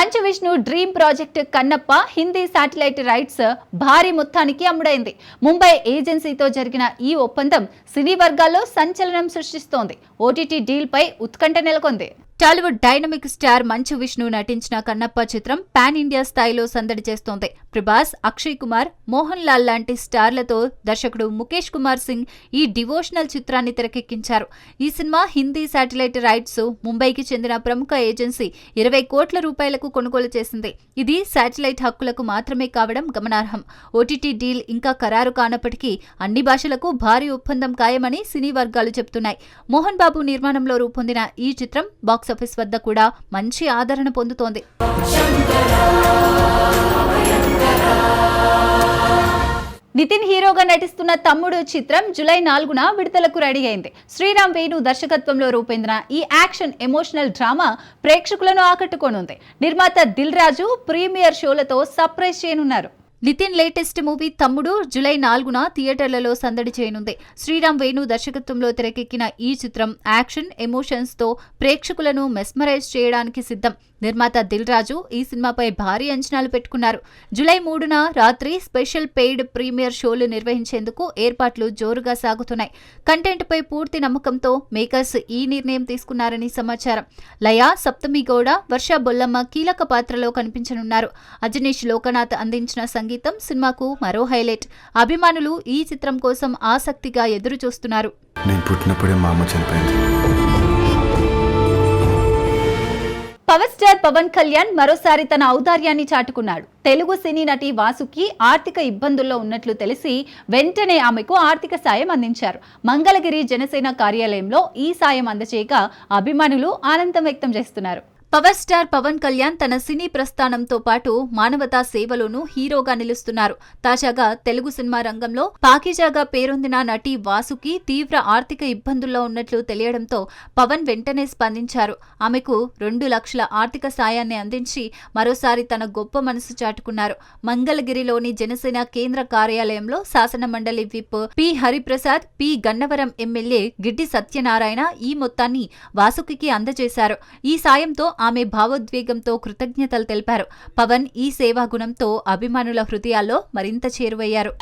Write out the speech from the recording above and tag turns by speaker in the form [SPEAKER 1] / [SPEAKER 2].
[SPEAKER 1] Manchu Vishnu dream project Kannappa Hindi satellite rights భారీ మొత్తానికి అమ్ముడైంది. ముంబై ఏజెన్సీతో జరిగిన ఈ ఒప్పందం సినీ వర్గాల్లో సంచలనం సృష్టిస్తోంది. ఓటీటీ డీల్పై ఉత్కంఠ నెలకొంది. టాలీవుడ్ డైనమిక్ స్టార్ మంచు విష్ణు నటించిన కన్నప్ప చిత్రం పాన్ ఇండియా స్థాయిలో సందడి చేస్తోంది. ప్రభాస్ అక్షయ్ కుమార్ మోహన్ లాల్ లాంటి స్టార్లతో దర్శకుడు ముఖేష్ కుమార్ సింగ్ ఈ డివోషనల్ చిత్రాన్ని తెరకెక్కించారు. ఈ సినిమా హిందీ శాటిలైట్ రైట్స్ ముంబైకి చెందిన ప్రముఖ ఏజెన్సీ ఇరవై కోట్ల రూపాయలకు కొనుగోలు చేసింది. ఇది శాటిలైట్ హక్కులకు మాత్రమే కావడం గమనార్హం. ఓటీటీ డీల్ ఇంకా ఖరారు కానప్పటికీ అన్ని భాషలకు భారీ ఒప్పందం ఖాయమని సినీ వర్గాలు చెబుతున్నాయి. మోహన్ బాబు నిర్మాణంలో రూపొందిన ఈ చిత్రం బాక్స్ బాక్సాఫీస్ వద్ద కూడా మంచి ఆదరణ పొందుతోంది. నితిన్ హీరోగా నటిస్తున్న తమ్ముడు చిత్రం జూలై నాలుగున విడుదలకు రెడీ అయింది. శ్రీరామ్ వేణు దర్శకత్వంలో రూపొందిన ఈ యాక్షన్ ఎమోషనల్ డ్రామా ప్రేక్షకులను ఆకట్టుకోనుంది. నిర్మాత దిల్ రాజు ప్రీమియర్ షోలతో సర్ప్రైజ్ చేయనున్నారు. Nithiin latest movie Thammudu July నాలుగున థియేటర్లలో సందడి చేయనుంది. శ్రీరామ్ వేణు దర్శకత్వంలో తెరకెక్కిన ఈ చిత్రం యాక్షన్ ఎమోషన్స్తో ప్రేక్షకులను మెస్మరైజ్ చేయడానికి సిద్ధం. నిర్మాత దిల్ రాజు ఈ సినిమాపై భారీ అంచనాలు పెట్టుకున్నారు. జూలై మూడున రాత్రి స్పెషల్ పెయిడ్ ప్రీమియర్ షోలు నిర్వహించేందుకు ఏర్పాట్లు జోరుగా సాగుతున్నాయి. కంటెంట్పై పూర్తి నమ్మకంతో మేకర్స్ ఈ నిర్ణయం తీసుకున్నారని సమాచారం. లయ సప్తమి గౌడ వర్ష బొల్లమ్మ కీలక పాత్రలో కనిపించనున్నారు. అజనీష్ లోకనాథ్ అందించిన సంగీతం సినిమాకు మరో హైలైట్. అభిమానులు ఈ చిత్రం కోసం ఆసక్తిగా ఎదురు చూస్తున్నారు
[SPEAKER 2] నేను పుట్టినప్పుడే మా అమ్మ చనిపోయింది.
[SPEAKER 1] స్టార్ పవన్ కళ్యాణ్ మరోసారి తన ఔదార్యాన్ని చాటుకున్నాడు. తెలుగు సినీ నటి వాసుకి ఆర్థిక ఇబ్బందుల్లో ఉన్నట్లు తెలిసి వెంటనే ఆమెకు ఆర్థిక సాయం అందించారు. మంగళగిరి జనసేన కార్యాలయంలో ఈ సాయం అందచేయగా అభిమానులు ఆనందం వ్యక్తం చేస్తున్నారు. పవర్ స్టార్ పవన్ కళ్యాణ్ తన సినీ ప్రస్థానంతో పాటు మానవతా సేవలోనూ హీరోగా నిలుస్తున్నారు. తాజాగా తెలుగు సినిమా రంగంలో పాకిజాగా పేరొందిన నటి వాసుకి తీవ్ర ఆర్థిక ఇబ్బందుల్లో ఉన్నట్లు తెలియడంతో పవన్ వెంటనే స్పందించారు. ఆమెకు రెండు లక్షల ఆర్థిక సాయాన్ని అందించి మరోసారి తన గొప్ప మనసు చాటుకున్నారు. మంగళగిరిలోని జనసేన కేంద్ర కార్యాలయంలో శాసన మండలి whip P Hariprasad P Gannavaram MLA Giddi Satyanarayana ఈ మొత్తాన్ని వాసుకి అందజేశారు. ఈ సాయంతో ఆమె భావోద్వేగంతో కృతజ్ఞతలు తెలిపారు. పవన్ ఈ సేవా గుణంతో అభిమానుల హృదయాల్లో మరింత చేరువయ్యారు.